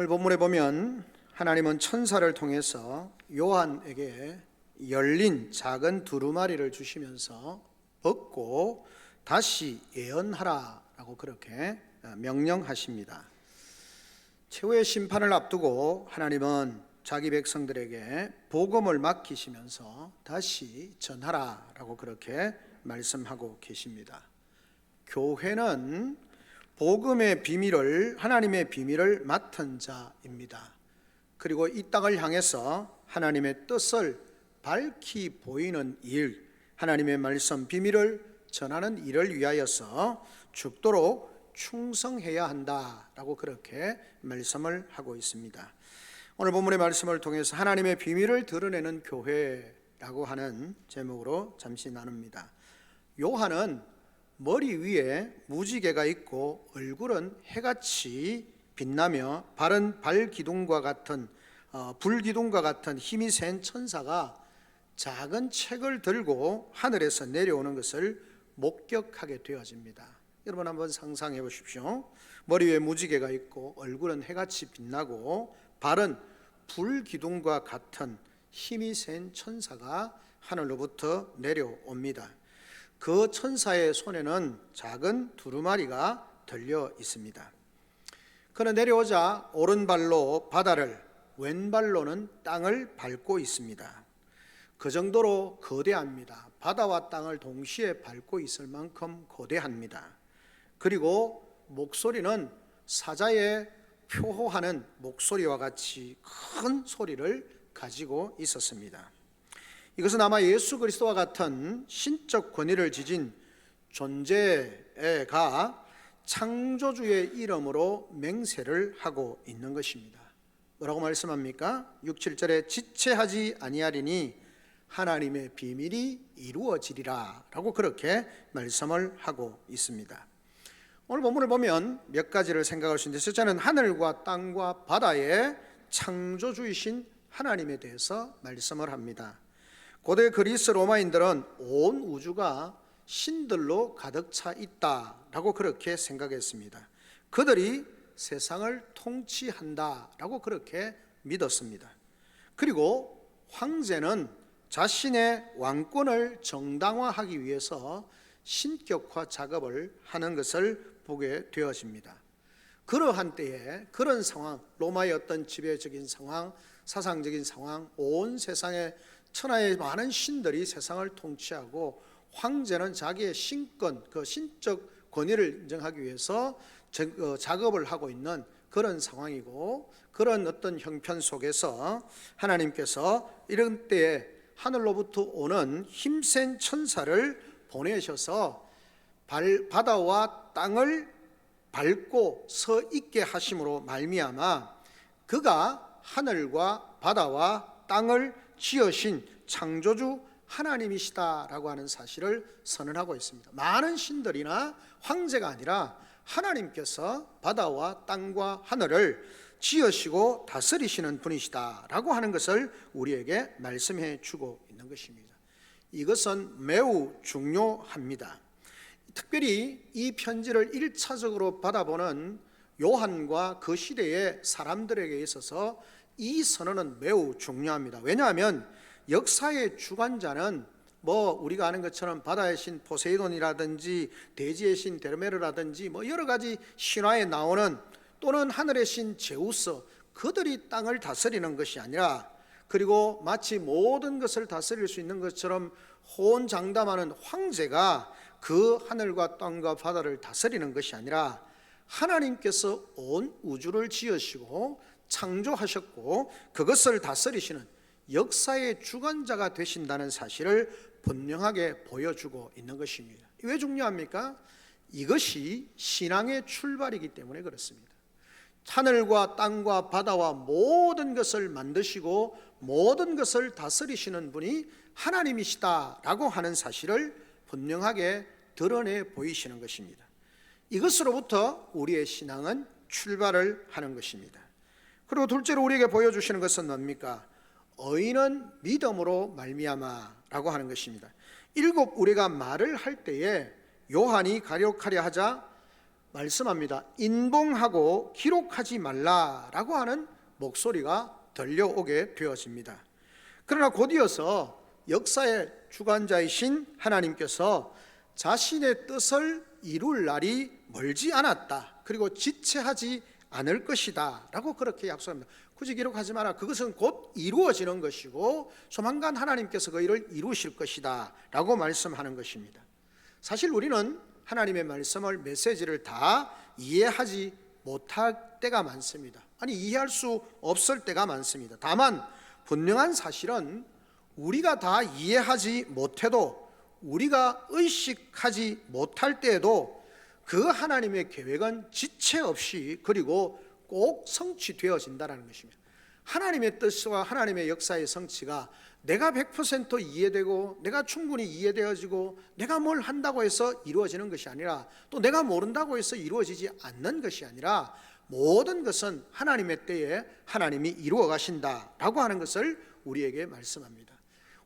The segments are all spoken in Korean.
오늘 본문에 보면 하나님은 천사를 통해서 요한에게 열린 작은 두루마리를 주시면서 벗고 다시 예언하라라고 그렇게 명령하십니다. 최후의 심판을 앞두고 하나님은 자기 백성들에게 복음을 맡기시면서 다시 전하라라고 그렇게 말씀하고 계십니다. 교회는 복음의 비밀을 하나님의 비밀을 맡은 자입니다. 그리고 이 땅을 향해서 하나님의 뜻을 밝히 보이는 일, 하나님의 말씀 비밀을 전하는 일을 위하여서 죽도록 충성해야 한다라고 그렇게 말씀을 하고 있습니다. 오늘 본문의 말씀을 통해서 하나님의 비밀을 드러내는 교회라고 하는 제목으로 잠시 나눕니다. 요한은 머리 위에 무지개가 있고 얼굴은 해같이 빛나며 발은 발 기둥과 같은 어, 불 기둥과 같은 힘이 센 천사가 작은 책을 들고 하늘에서 내려오는 것을 목격하게 되어집니다. 여러분 한번 상상해 보십시오. 머리 위에 무지개가 있고 얼굴은 해같이 빛나고 발은 불 기둥과 같은 힘이 센 천사가 하늘로부터 내려옵니다. 그 천사의 손에는 작은 두루마리가 들려 있습니다. 그는 내려오자 오른발로 바다를 왼발로는 땅을 밟고 있습니다. 그 정도로 거대합니다. 바다와 땅을 동시에 밟고 있을 만큼 거대합니다. 그리고 목소리는 사자의 표호하는 목소리와 같이 큰 소리를 가지고 있었습니다. 이것은 아마 예수 그리스도와 같은 신적 권위를 지진 존재가 창조주의 이름으로 맹세를 하고 있는 것입니다. 뭐라고 말씀합니까? 6, 7절에 지체하지 아니하리니 하나님의 비밀이 이루어지리라 라고 그렇게 말씀을 하고 있습니다. 오늘 본문을 보면 몇 가지를 생각할 수 있는데 첫째는 하늘과 땅과 바다의 창조주이신 하나님에 대해서 말씀을 합니다. 고대 그리스 로마인들은 온 우주가 신들로 가득 차 있다라고 그렇게 생각했습니다. 그들이 세상을 통치한다라고 그렇게 믿었습니다. 그리고 황제는 자신의 왕권을 정당화하기 위해서 신격화 작업을 하는 것을 보게 되어집니다. 그러한 때에 그런 상황, 로마의 어떤 지배적인 상황, 사상적인 상황, 온 세상에 천하의 많은 신들이 세상을 통치하고 황제는 자기의 신권, 그 신적 권위를 인정하기 위해서 어, 작업을 하고 있는 그런 상황이고 그런 어떤 형편 속에서 하나님께서 이런 때에 하늘로부터 오는 힘센 천사를 보내셔서 바다와 땅을 밟고 서 있게 하심으로 말미암아 그가 하늘과 바다와 땅을 지으신 창조주 하나님이시다라고 하는 사실을 선언하고 있습니다. 많은 신들이나 황제가 아니라 하나님께서 바다와 땅과 하늘을 지으시고 다스리시는 분이시다라고 하는 것을 우리에게 말씀해 주고 있는 것입니다. 이것은 매우 중요합니다. 특별히 이 편지를 1차적으로 받아보는 요한과 그 시대의 사람들에게 있어서 이 선언은 매우 중요합니다. 왜냐하면 역사의 주관자는 뭐 우리가 아는 것처럼 바다의 신 포세이돈이라든지 대지의 신 데르메르라든지 뭐 여러 가지 신화에 나오는 또는 하늘의 신 제우스 그들이 땅을 다스리는 것이 아니라 그리고 마치 모든 것을 다스릴 수 있는 것처럼 호언장담하는 황제가 그 하늘과 땅과 바다를 다스리는 것이 아니라 하나님께서 온 우주를 지으시고 창조하셨고 그것을 다스리시는 역사의 주관자가 되신다는 사실을 분명하게 보여주고 있는 것입니다. 왜 중요합니까? 이것이 신앙의 출발이기 때문에 그렇습니다. 하늘과 땅과 바다와 모든 것을 만드시고 모든 것을 다스리시는 분이 하나님이시다라고 하는 사실을 분명하게 드러내 보이시는 것입니다. 이것으로부터 우리의 신앙은 출발을 하는 것입니다. 그리고 둘째로 우리에게 보여주시는 것은 뭡니까? 의인은 믿음으로 말미암아라고 하는 것입니다. 일곱 우리가 말을 할 때에 요한이 가력하려 하자 말씀합니다. 인봉하고 기록하지 말라라고 하는 목소리가 들려오게 되어집니다. 그러나 곧이어서 역사의 주관자이신 하나님께서 자신의 뜻을 이룰 날이 멀지 않았다. 그리고 지체하지 않을 것이다. 라고 그렇게 약속합니다. 굳이 기록하지 마라. 그것은 곧 이루어지는 것이고 조만간 하나님께서 그 일을 이루실 것이다. 라고 말씀하는 것입니다. 사실 우리는 하나님의 말씀을 메시지를 다 이해하지 못할 때가 많습니다. 아니 이해할 수 없을 때가 많습니다. 다만 분명한 사실은 우리가 다 이해하지 못해도 우리가 의식하지 못할 때에도 그 하나님의 계획은 지체 없이 그리고 꼭 성취되어진다는 것입니다. 하나님의 뜻과 하나님의 역사의 성취가 내가 100% 이해되고 내가 충분히 이해되어지고 내가 뭘 한다고 해서 이루어지는 것이 아니라 또 내가 모른다고 해서 이루어지지 않는 것이 아니라 모든 것은 하나님의 때에 하나님이 이루어 가신다라고 하는 것을 우리에게 말씀합니다.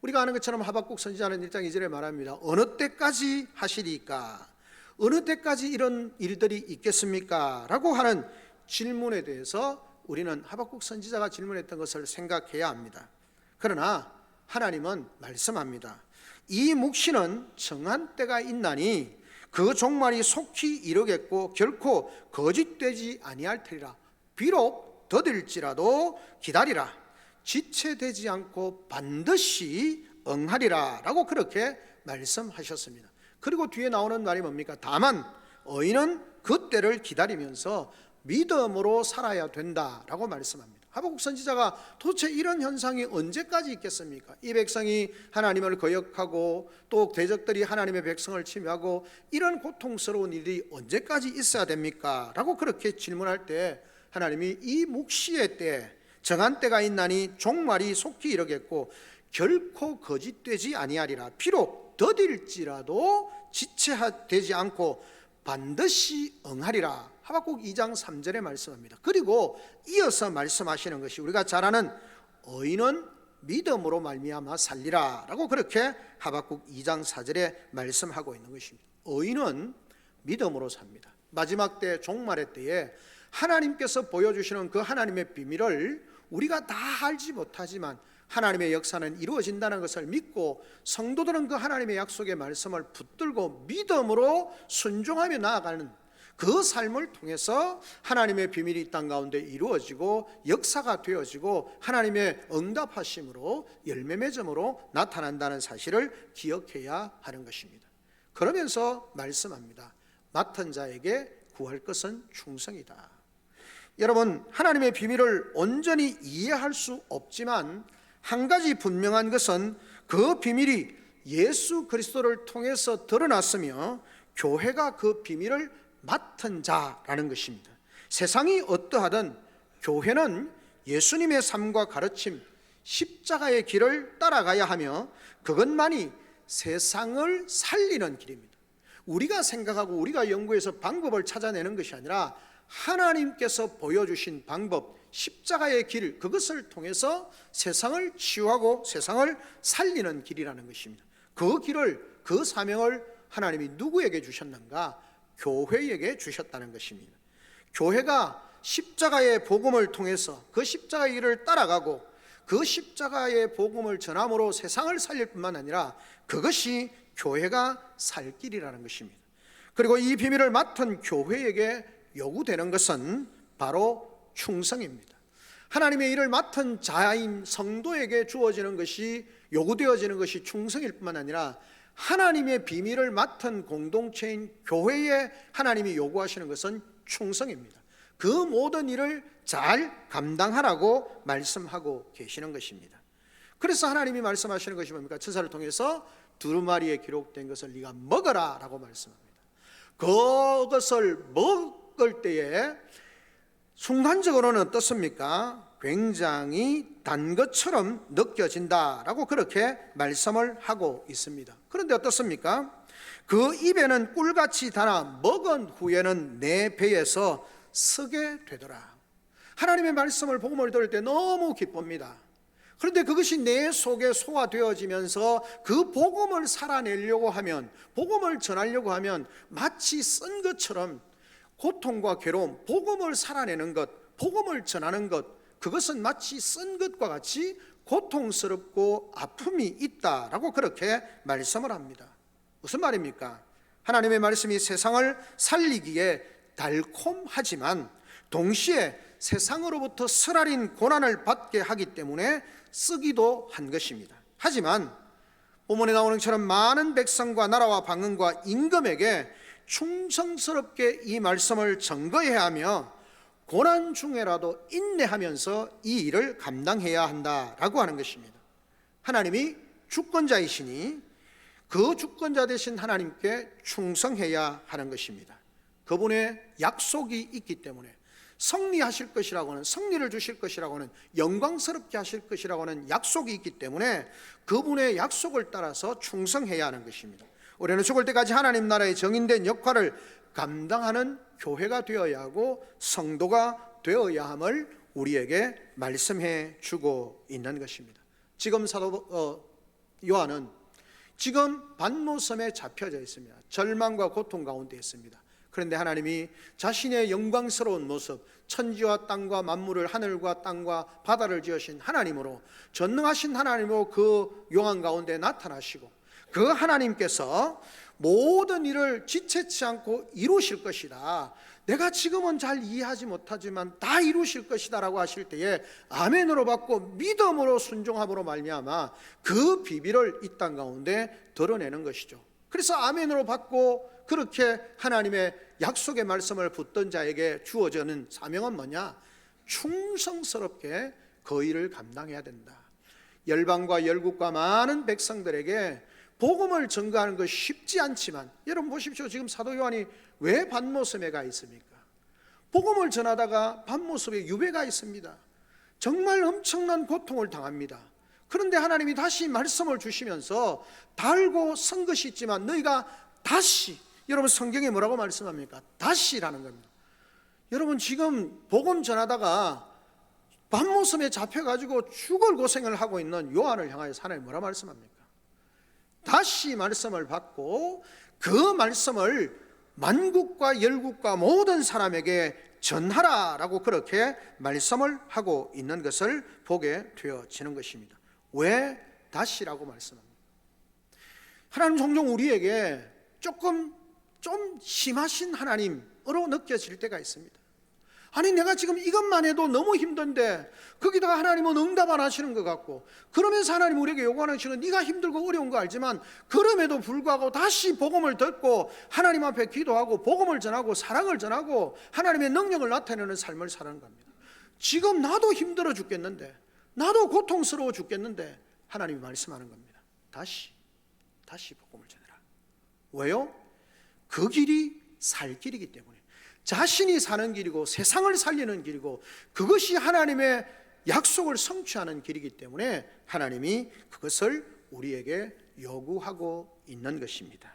우리가 아는 것처럼 하박국 선지자는 1장 2절에 말합니다. 어느 때까지 하시리까? 어느 때까지 이런 일들이 있겠습니까? 라고 하는 질문에 대해서 우리는 하박국 선지자가 질문했던 것을 생각해야 합니다. 그러나 하나님은 말씀합니다. 이 묵시는 정한 때가 있나니 그 종말이 속히 이르겠고 결코 거짓되지 아니할 테리라. 비록 더딜지라도 기다리라. 지체되지 않고 반드시 응하리라 라고 그렇게 말씀하셨습니다. 그리고 뒤에 나오는 말이 뭡니까? 다만 어인은 그때를 기다리면서 믿음으로 살아야 된다라고 말씀합니다. 하박국 선지자가 도대체 이런 현상이 언제까지 있겠습니까? 이 백성이 하나님을 거역하고 또 대적들이 하나님의 백성을 침해하고 이런 고통스러운 일이 언제까지 있어야 됩니까? 라고 그렇게 질문할 때 하나님이 이 묵시의 때 정한 때가 있나니 종말이 속히 이르겠고 결코 거짓되지 아니하리라 비록 더딜지라도 지체되지 않고 반드시 응하리라 하박국 2장 3절에 말씀합니다. 그리고 이어서 말씀하시는 것이 우리가 잘 아는 어인은 믿음으로 말미암아 살리라라고 그렇게 하박국 2장 4절에 말씀하고 있는 것입니다. 어인은 믿음으로 삽니다. 마지막 때 종말의 때에 하나님께서 보여주시는 그 하나님의 비밀을 우리가 다 알지 못하지만 하나님의 역사는 이루어진다는 것을 믿고 성도들은 그 하나님의 약속의 말씀을 붙들고 믿음으로 순종하며 나아가는 그 삶을 통해서 하나님의 비밀이 이 땅 가운데 이루어지고 역사가 되어지고 하나님의 응답하심으로 열매 맺음으로 나타난다는 사실을 기억해야 하는 것입니다. 그러면서 말씀합니다. 맡은 자에게 구할 것은 충성이다. 여러분, 하나님의 비밀을 온전히 이해할 수 없지만 한 가지 분명한 것은 그 비밀이 예수 그리스도를 통해서 드러났으며 교회가 그 비밀을 맡은 자라는 것입니다. 세상이 어떠하든 교회는 예수님의 삶과 가르침, 십자가의 길을 따라가야 하며 그것만이 세상을 살리는 길입니다. 우리가 생각하고 우리가 연구해서 방법을 찾아내는 것이 아니라 하나님께서 보여주신 방법, 십자가의 길, 그것을 통해서 세상을 치유하고 세상을 살리는 길이라는 것입니다. 그 길을, 그 사명을 하나님이 누구에게 주셨는가? 교회에게 주셨다는 것입니다. 교회가 십자가의 복음을 통해서 그 십자가의 길을 따라가고 그 십자가의 복음을 전함으로 세상을 살릴 뿐만 아니라 그것이 교회가 살 길이라는 것입니다. 그리고 이 비밀을 맡은 교회에게 요구되는 것은 바로 충성입니다. 하나님의 일을 맡은 자인 성도에게 주어지는 것이 요구되어지는 것이 충성일 뿐만 아니라 하나님의 비밀을 맡은 공동체인 교회에 하나님이 요구하시는 것은 충성입니다. 그 모든 일을 잘 감당하라고 말씀하고 계시는 것입니다. 그래서 하나님이 말씀하시는 것이 뭡니까? 천사를 통해서 두루마리에 기록된 것을 네가 먹어라라고 말씀합니다. 그것을 먹 을 때에 순간적으로는 어떻습니까? 굉장히 단 것처럼 느껴진다라고 그렇게 말씀을 하고 있습니다. 그런데 어떻습니까? 그 입에는 꿀같이 달아 먹은 후에는 내 배에서 쓰게 되더라. 하나님의 말씀을 복음을 들을 때 너무 기쁩니다. 그런데 그것이 내 속에 소화되어지면서 그 복음을 살아내려고 하면 복음을 전하려고 하면 마치 쓴 것처럼 고통과 괴로움, 복음을 살아내는 것, 복음을 전하는 것, 그것은 마치 쓴 것과 같이 고통스럽고 아픔이 있다라고 그렇게 말씀을 합니다. 무슨 말입니까? 하나님의 말씀이 세상을 살리기에 달콤하지만 동시에 세상으로부터 쓰라린 고난을 받게 하기 때문에 쓰기도 한 것입니다. 하지만 본문에 나오는 것처럼 많은 백성과 나라와 방언과 임금에게 충성스럽게 이 말씀을 증거해야 하며 고난 중에라도 인내하면서 이 일을 감당해야 한다라고 하는 것입니다. 하나님이 주권자이시니 그 주권자 되신 하나님께 충성해야 하는 것입니다. 그분의 약속이 있기 때문에 승리하실 것이라고는 승리를 주실 것이라고는 영광스럽게 하실 것이라고는 약속이 있기 때문에 그분의 약속을 따라서 충성해야 하는 것입니다. 우리는 죽을 때까지 하나님 나라의 정인된 역할을 감당하는 교회가 되어야 하고 성도가 되어야 함을 우리에게 말씀해 주고 있는 것입니다. 지금 사도 어, 요한은 지금 반모섬에 잡혀져 있습니다. 절망과 고통 가운데 있습니다. 그런데 하나님이 자신의 영광스러운 모습, 천지와 땅과 만물을 하늘과 땅과 바다를 지으신 하나님으로 전능하신 하나님으로 그 용안 가운데 나타나시고 그 하나님께서 모든 일을 지체치 않고 이루실 것이다. 내가 지금은 잘 이해하지 못하지만 다 이루실 것이다라고 하실 때에 아멘으로 받고 믿음으로 순종함으로 말미암아 그 비밀을 이 땅 가운데 드러내는 것이죠. 그래서 아멘으로 받고 그렇게 하나님의 약속의 말씀을 붙던 자에게 주어지는 사명은 뭐냐? 충성스럽게 그 일을 감당해야 된다. 열방과 열국과 많은 백성들에게 복음을 전가하는 것이 쉽지 않지만 여러분 보십시오. 지금 사도 요한이 왜 반모섬에 가 있습니까? 복음을 전하다가 반모섬에 유배가 있습니다. 정말 엄청난 고통을 당합니다. 그런데 하나님이 다시 말씀을 주시면서 달고 선 것이 있지만 너희가 다시 여러분 성경에 뭐라고 말씀합니까? 다시라는 겁니다. 여러분 지금 복음 전하다가 반모섬에 잡혀가지고 죽을 고생을 하고 있는 요한을 향하여 하나님 뭐라 말씀합니까? 다시 말씀을 받고 그 말씀을 만국과 열국과 모든 사람에게 전하라라고 그렇게 말씀을 하고 있는 것을 보게 되어지는 것입니다. 왜 다시라고 말씀합니까? 하나님 종종 우리에게 조금 좀 심하신 하나님으로 느껴질 때가 있습니다. 아니 내가 지금 이것만 해도 너무 힘든데 거기다가 하나님은 응답 안 하시는 것 같고 그러면서 하나님 우리에게 요구하시는 네가 힘들고 어려운 거 알지만 그럼에도 불구하고 다시 복음을 듣고 하나님 앞에 기도하고 복음을 전하고 사랑을 전하고 하나님의 능력을 나타내는 삶을 사는 겁니다. 지금 나도 힘들어 죽겠는데 나도 고통스러워 죽겠는데 하나님이 말씀하는 겁니다. 다시 다시 복음을 전해라. 왜요? 그 길이 살 길이기 때문에 자신이 사는 길이고 세상을 살리는 길이고 그것이 하나님의 약속을 성취하는 길이기 때문에 하나님이 그것을 우리에게 요구하고 있는 것입니다.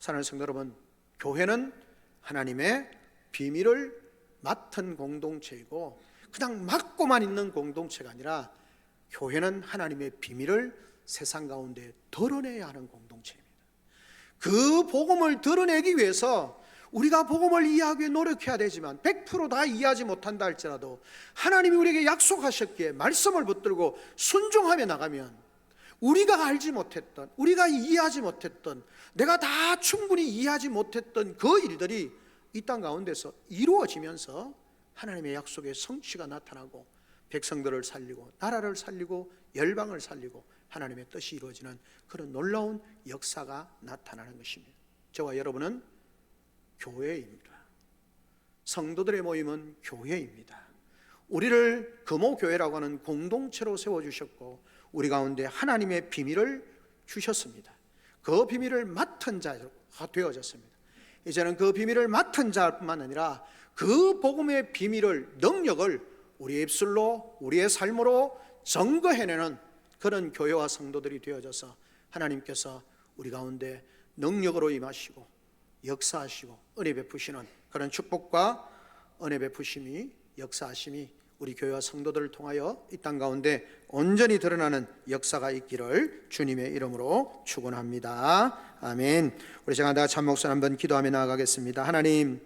사랑하는 성도 여러분, 교회는 하나님의 비밀을 맡은 공동체이고 그냥 맡고만 있는 공동체가 아니라 교회는 하나님의 비밀을 세상 가운데 드러내야 하는 공동체입니다. 그 복음을 드러내기 위해서 우리가 복음을 이해하기 위해 노력해야 되지만 100%다 이해하지 못한다 할지라도 하나님이 우리에게 약속하셨기에 말씀을 붙들고 순종하며 나가면 우리가 알지 못했던 우리가 이해하지 못했던 내가 다 충분히 이해하지 못했던 그 일들이 이 땅 가운데서 이루어지면서 하나님의 약속의 성취가 나타나고 백성들을 살리고 나라를 살리고 열방을 살리고 하나님의 뜻이 이루어지는 그런 놀라운 역사가 나타나는 것입니다. 저와 여러분은 교회입니다. 성도들의 모임은 교회입니다. 우리를 금호교회라고 하는 공동체로 세워주셨고 우리 가운데 하나님의 비밀을 주셨습니다. 그 비밀을 맡은 자가 되어졌습니다. 이제는 그 비밀을 맡은 자뿐만 아니라 그 복음의 비밀을 능력을 우리의 입술로 우리의 삶으로 증거해내는 그런 교회와 성도들이 되어져서 하나님께서 우리 가운데 능력으로 임하시고 역사하시고 은혜 베푸시는 그런 축복과 은혜 베푸심이 역사하심이 우리 교회와 성도들을 통하여 이 땅 가운데 온전히 드러나는 역사가 있기를 주님의 이름으로 축원합니다. 아멘. 우리 제가 다 참목선 한번 기도하며 나아가겠습니다. 하나님